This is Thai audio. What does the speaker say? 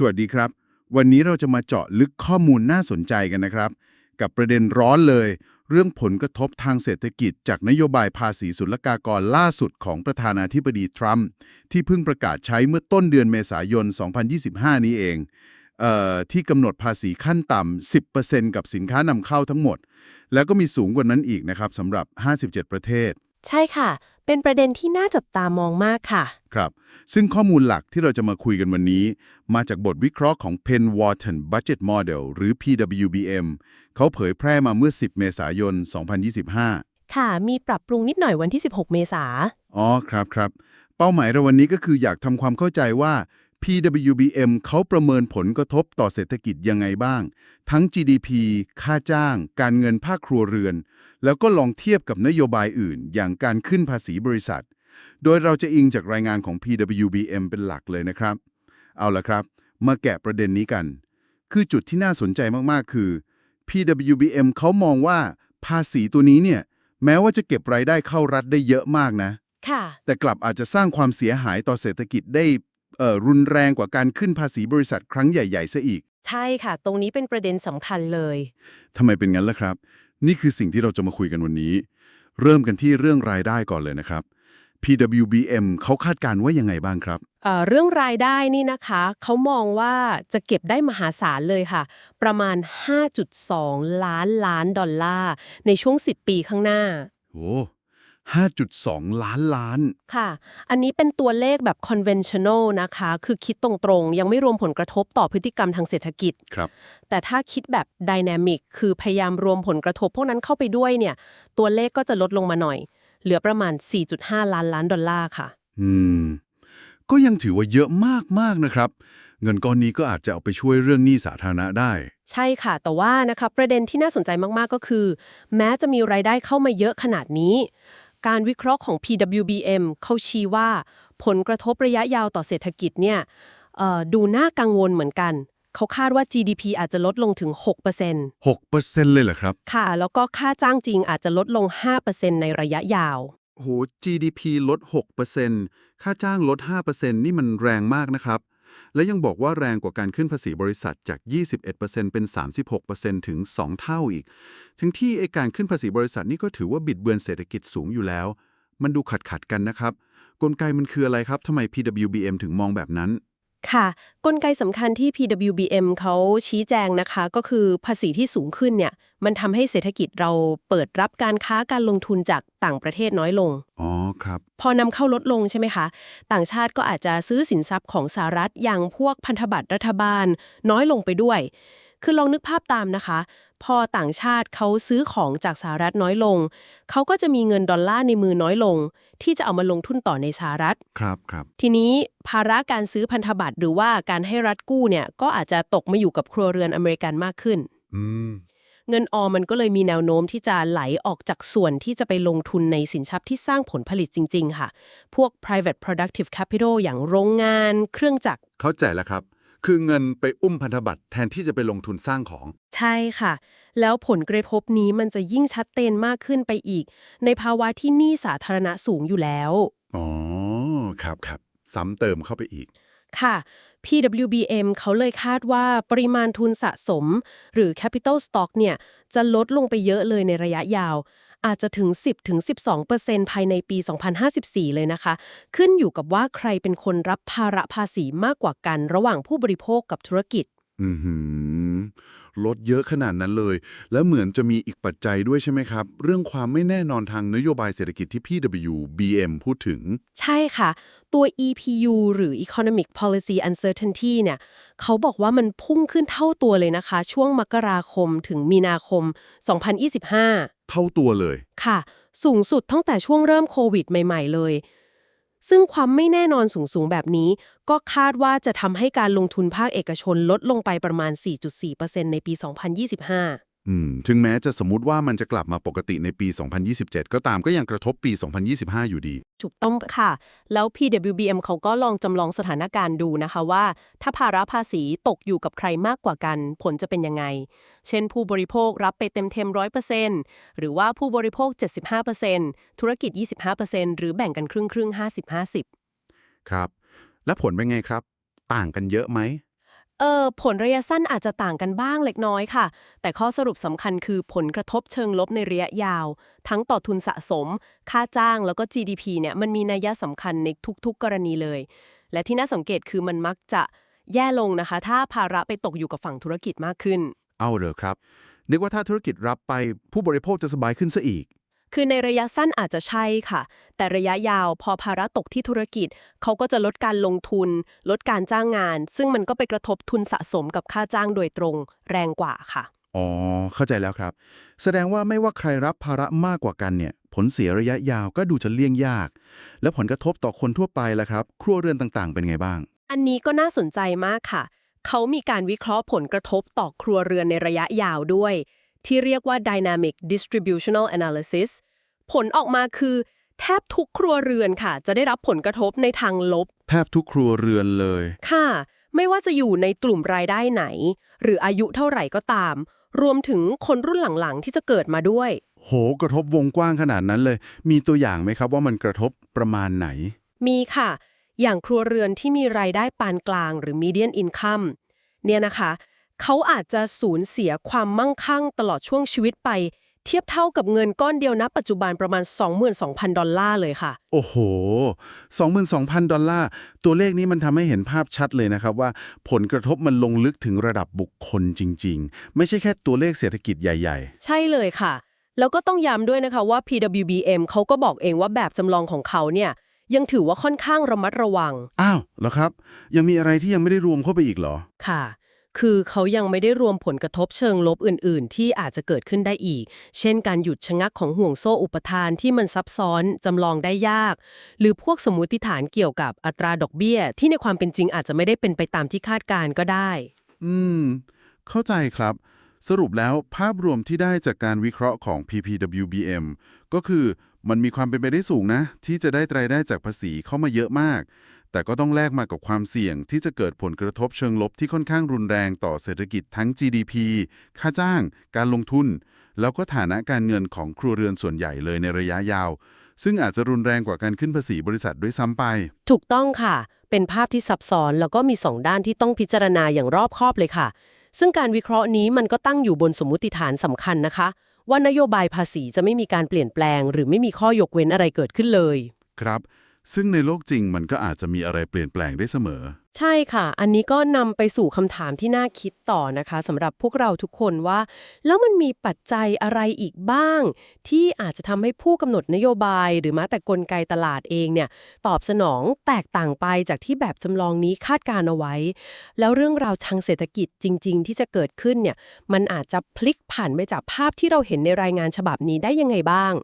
สวัสดีครับ วันนี้เราจะมาเจาะลึกข้อมูลน่าสนใจกันนะครับ กับประเด็นร้อนเลย เรื่องผลกระทบทางเศรษฐกิจ จากนโยบายภาษีศุลกากรล่าสุดของประธานาธิบดีทรัมป์ที่เพิ่งประกาศใช้เมื่อต้นเดือนเมษายน 2025 นี้เองเอ่อที่กำหนดภาษีขั้นต่ำ 10%กับสินค้านำเข้าทั้งหมด แล้วก็มีสูงกว่านั้นอีกนะครับสำหรับ 57 ประเทศ ใช่ค่ะ เป็นประเด็นที่น่าจับตามองมากค่ะ ครับ ซึ่งข้อมูลหลักที่เราจะมาคุยกันวันนี้ มาจากบทวิเคราะห์ของ Penn Wharton Budget Model หรือ PWBM เขาเผยแพร่มาเมื่อ 10 เมษายน 2025 ค่ะ มีปรับปรุงนิดหน่อยวันที่ 16 เมษาอ๋อ ครับครับ เป้าหมายเราวันนี้ก็คืออยากทำความเข้าใจว่า PWBM เขาประเมินผลกระทบต่อเศรษฐกิจยังไงบ้าง ทั้ง GDP ค่าจ้าง การเงินภาคครัวเรือน แล้วก็ลองเทียบกับนโยบายอื่น อย่างการขึ้นภาษีบริษัท โดยเราจะอิงจากรายงานของ PWBM เป็นหลักเลยนะครับ เอาละครับ มาแกะประเด็นนี้กัน คือจุดที่น่าสนใจมาก ๆ คือ PWBM เขามองว่าภาษีตัวนี้เนี่ยแม้ว่าจะเก็บรายได้เข้ารัฐได้เยอะมากนะ ค่ะ แต่กลับอาจจะสร้างความเสียหายต่อเศรษฐกิจได้เอ่อ รุนแรงกว่าการขึ้นภาษีบริษัทครั้งใหญ่ๆซะอีก ใช่ค่ะ ตรงนี้เป็นประเด็นสำคัญเลย ทำไมเป็นงั้นล่ะครับ นี่คือสิ่งที่เราจะมาคุยกันวันนี้ เริ่มกันที่เรื่องรายได้ก่อนเลยนะครับ PWBM เขาคาดการณ์ว่ายังไงบ้างครับ เอ่อเรื่องรายได้นี่นะคะ เขามองว่าจะเก็บได้มหาศาลเลยค่ะ ประมาณ 5.2 ล้านล้านดอลลาร์ ในช่วง 10 ปีข้างหน้า โอ้ 5.2 ล้านล้าน ค่ะ อันนี้เป็นตัวเลขแบบ conventional นะคะ คือคิดตรงๆ ยังไม่รวมผลกระทบต่อพฤติกรรมทางเศรษฐกิจ ครับ แต่ถ้าคิดแบบ dynamic คือพยายามรวมผลกระทบพวกนั้นเข้าไปด้วยเนี่ย ตัวเลขก็จะลดลงมาหน่อย เหลือประมาณ 4.5 ล้านล้านดอลลาร์ค่ะ อืม ก็ยังถือว่าเยอะมากๆนะครับ เงินก้อนนี้ก็อาจจะเอาไปช่วยเรื่องหนี้สาธารณะได้ ใช่ค่ะ แต่ว่านะคะประเด็นที่น่าสนใจมากๆ ก็คือ แม้จะมีรายได้เข้ามาเยอะขนาดนี้ การวิเคราะห์ของ PWBM เขาชี้ว่า ผลกระทบระยะยาวต่อเศรษฐกิจเนี่ยเอ่อดูน่ากังวลเหมือนกัน เขาคาดว่า GDP อาจจะลดลงถึง 6% 6%เลยเหรอครับ ค่ะ แล้วก็ค่าจ้างจริงอาจจะลดลง 5%ในระยะยาวโห GDP ลด 6%ค่าจ้างลด 5%นี่มันแรงมากนะครับ และยังบอกว่าแรงกว่าการขึ้นภาษีบริษัทจาก 21%เป็น 36%ถึง 2 เท่าอีก ทั้งที่ไอการขึ้นภาษีบริษัทนี่ก็ถือว่าบิดเบือนเศรษฐกิจสูงอยู่แล้ว มันดูขัดขัดกันนะครับ กลไกมันคืออะไรครับทำไม PWBM ถึงมองแบบนั้น ค่ะ กลไกสำคัญที่ PWBM เขาชี้แจงนะคะ ก็คือภาษีที่สูงขึ้นเนี่ย มันทำให้เศรษฐกิจเราเปิดรับการค้าการลงทุนจากต่างประเทศน้อยลง อ๋อครับ พอนำเข้าลดลงใช่ไหมคะ ต่างชาติก็อาจจะซื้อสินทรัพย์ของสหรัฐอย่างพวกพันธบัตรรัฐบาลน้อยลงไปด้วย คือลองนึกภาพตามนะคะ พอต่างชาติเขาซื้อของจากสหรัฐน้อยลง เขาก็จะมีเงินดอลลาร์ในมือน้อยลง ที่จะเอามาลงทุนต่อในสหรัฐ ครับครับ ทีนี้ภาระการซื้อพันธบัตรหรือว่าการให้รัฐกู้เนี่ยก็อาจจะตกมาอยู่กับครัวเรือนอเมริกันมากขึ้น อืมเงินออมมันก็เลยมีแนวโน้มที่จะไหลออกจากส่วนที่จะไปลงทุนในสินทรัพย์ที่สร้างผลผลิตจริง ๆ ค่ะ พวก private productive capital อย่างโรงงาน เครื่องจักร เข้าใจแล้วครับ คือเงินไปอุ้มพันธบัตรแทนที่จะไปลงทุนสร้างของ ใช่ค่ะ แล้วผลกระทบนี้มันจะยิ่งชัดเจนมากขึ้นไปอีก ในภาวะที่หนี้สาธารณะสูงอยู่แล้ว อ๋อ ครับครับซ้ำเติมเข้าไปอีก ค่ะ PWBM เขาเลยคาดว่าปริมาณทุนสะสม หรือ capital stock เนี่ย จะลดลงไปเยอะเลยในระยะยาว อาจจะถึง 10-12%ภายในปี 2054 เลยนะคะ ขึ้นอยู่กับว่าใครเป็นคนรับภาระภาษีมากกว่ากัน ระหว่างผู้บริโภคกับธุรกิจอือหือลดเยอะขนาดนั้นเลย แล้วเหมือนจะมีอีกปัจจัยด้วยใช่ไหมครับ เรื่องความไม่แน่นอนทางนโยบายเศรษฐกิจที่ PWBM พูดถึง ใช่ค่ะ ตัว EPU หรือ Economic Policy Uncertainty เนี่ยเขาบอกว่ามันพุ่งขึ้นเท่าตัวเลยนะคะ ช่วงมกราคมถึงมีนาคม 2025 เท่าตัวเลย ค่ะ สูงสุดตั้งแต่ช่วงเริ่มโควิดใหม่ ๆ เลย ซึ่งความไม่แน่นอนสูง ๆ แบบนี้ ก็คาดว่าจะทำให้การลงทุนภาคเอกชนลดลงไปประมาณ 4.4%ในปี 2025 อืม ถึงแม้จะสมมติว่ามันจะกลับมาปกติในปี 2027 ก็ตามก็ยังกระทบปี 2025 อยู่ดี ถูกต้องค่ะ แล้ว PWBM เขาก็ลองจำลองสถานการณ์ดูนะคะว่า ถ้าภาระภาษีตกอยู่กับใครมากกว่ากัน ผลจะเป็นยังไง เช่น ผู้บริโภครับไปเต็มเต็มร้อยเปอร์เซ็นต์หรือว่าผู้บริโภค 75%ธุรกิจ 25%หรือแบ่งกันครึ่งครึ่งๆ50-50 ครับ แล้วผลเป็นไงครับ ต่างกันเยอะไหม เออผลระยะสั้นอาจจะต่างกันบ้างเล็กน้อยค่ะ แต่ข้อสรุปสำคัญคือผลกระทบเชิงลบในระยะยาว ทั้งต่อทุนสะสม ค่าจ้างแล้วก็ GDP เนี่ยมันมีนัยสำคัญในทุกๆ กรณีเลย และที่น่าสังเกตคือมันมักจะแย่ลงนะคะ ถ้าภาระไปตกอยู่กับฝั่งธุรกิจมากขึ้น เอาเหรอครับ นึกว่าถ้าธุรกิจรับไปผู้บริโภคจะสบายขึ้นซะอีก คือในระยะสั้นอาจจะใช่ค่ะ แต่ระยะยาวพอภาระตกที่ธุรกิจ เขาก็จะลดการลงทุน ลดการจ้างงาน ซึ่งมันก็ไปกระทบทุนสะสมกับค่าจ้างโดยตรงแรงกว่าค่ะ อ๋อ เข้าใจแล้วครับ แสดงว่าไม่ว่าใครรับภาระมากกว่ากันเนี่ย ผลเสียระยะยาวก็ดูจะเลี่ยงยาก แล้วผลกระทบต่อคนทั่วไปล่ะครับ ครัวเรือนต่างๆ เป็นไงบ้าง อันนี้ก็น่าสนใจมากค่ะ เขามีการวิเคราะห์ผลกระทบต่อครัวเรือนในระยะยาวด้วย ที่เรียกว่า dynamic distributional analysis ผลออกมาคือ แทบทุกครัวเรือนค่ะ จะได้รับผลกระทบในทางลบ แทบทุกครัวเรือนเลย ค่ะ ไม่ว่าจะอยู่ในกลุ่มรายได้ไหน หรืออายุเท่าไหร่ก็ตาม รวมถึงคนรุ่นหลังๆ ที่จะเกิดมาด้วย โห กระทบวงกว้างขนาดนั้นเลย มีตัวอย่างไหมครับว่ามันกระทบประมาณไหน มีค่ะ อย่างครัวเรือนที่มีรายได้ปานกลาง หรือ median income เนี่ยนะคะ เขาอาจจะสูญเสียความมั่งคั่งตลอดช่วงชีวิตไป เทียบเท่ากับเงินก้อนเดียวณปัจจุบันประมาณ 22,000 ดอลลาร์เลยค่ะ โอ้โห 22,000 ดอลลาร์ ตัวเลขนี้มันทำให้เห็นภาพชัดเลยนะครับว่าผลกระทบมันลงลึกถึงระดับบุคคลจริง ๆ ไม่ใช่แค่ตัวเลขเศรษฐกิจใหญ่ใช่เลยค่ะ แล้วก็ต้องย้ำด้วยนะคะว่า PWBM เขาก็บอกเองว่าแบบจำลองของเขาเนี่ยยังถือว่าค่อนข้างระมัดระวังๆอ้าวเหรอครับ ยังมีอะไรที่ยังไม่ได้รวมเข้าไปอีกเหรอ ค่ะ คือเขายังไม่ได้รวมผลกระทบเชิงลบอื่น ๆ ที่อาจจะเกิดขึ้นได้อีก เช่นการหยุดชะงักของห่วงโซ่อุปทานที่มันซับซ้อนจำลองได้ยาก หรือพวกสมมติฐานเกี่ยวกับอัตราดอกเบี้ย ที่ในความเป็นจริงอาจจะไม่ได้เป็นไปตามที่คาดการก็ได้ อืม เข้าใจครับ สรุปแล้วภาพรวมที่ได้จากการวิเคราะห์ของ PPWBM ก็คือมันมีความเป็นไปได้สูงนะ ที่จะได้รายได้จากภาษีเข้ามาเยอะมาก แต่ก็ต้องแลกมากับความเสี่ยงที่จะเกิดผลกระทบเชิงลบที่ค่อนข้างรุนแรงต่อเศรษฐกิจทั้ง GDP ค่าจ้าง การลงทุน แล้วก็ฐานะการเงินของครัวเรือนส่วนใหญ่เลยในระยะยาว ซึ่งอาจจะรุนแรงกว่าการขึ้นภาษีบริษัทด้วยซ้ำไป ถูกต้องค่ะ เป็นภาพที่ซับซ้อนแล้วก็มีสองด้านที่ต้องพิจารณาอย่างรอบคอบเลยค่ะ ซึ่งการวิเคราะห์นี้มันก็ตั้งอยู่บนสมมุติฐานสำคัญนะคะ ว่านโยบายภาษีจะไม่มีการเปลี่ยนแปลง หรือไม่มีข้อยกเว้นอะไรเกิดขึ้นเลย ครับ ซึ่งในโลกจริงมันก็อาจจะมีอะไรเปลี่ยนแปลงได้เสมอ ใช่ค่ะ อันนี้ก็นำไปสู่คำถามที่น่าคิดต่อนะคะสำหรับพวกเราทุกคนว่า แล้วมันมีปัจจัยอะไรอีกบ้าง ที่อาจจะทำให้ผู้กำหนดนโยบาย หรือม้แต่กลไกตลาดเองเนี่ยตอบสนองแตกต่างไปจากที่แบบจำลองนี้คาดการเอาไว้ แล้วเรื่องราวทางเศรษฐกิจจริง ๆ ที่จะเกิดขึ้นเนี่ยมันอาจจะพลิกผันไปจากภาพที่เราเห็นในรายงานฉบับนี้ได้ยังไงบ้าง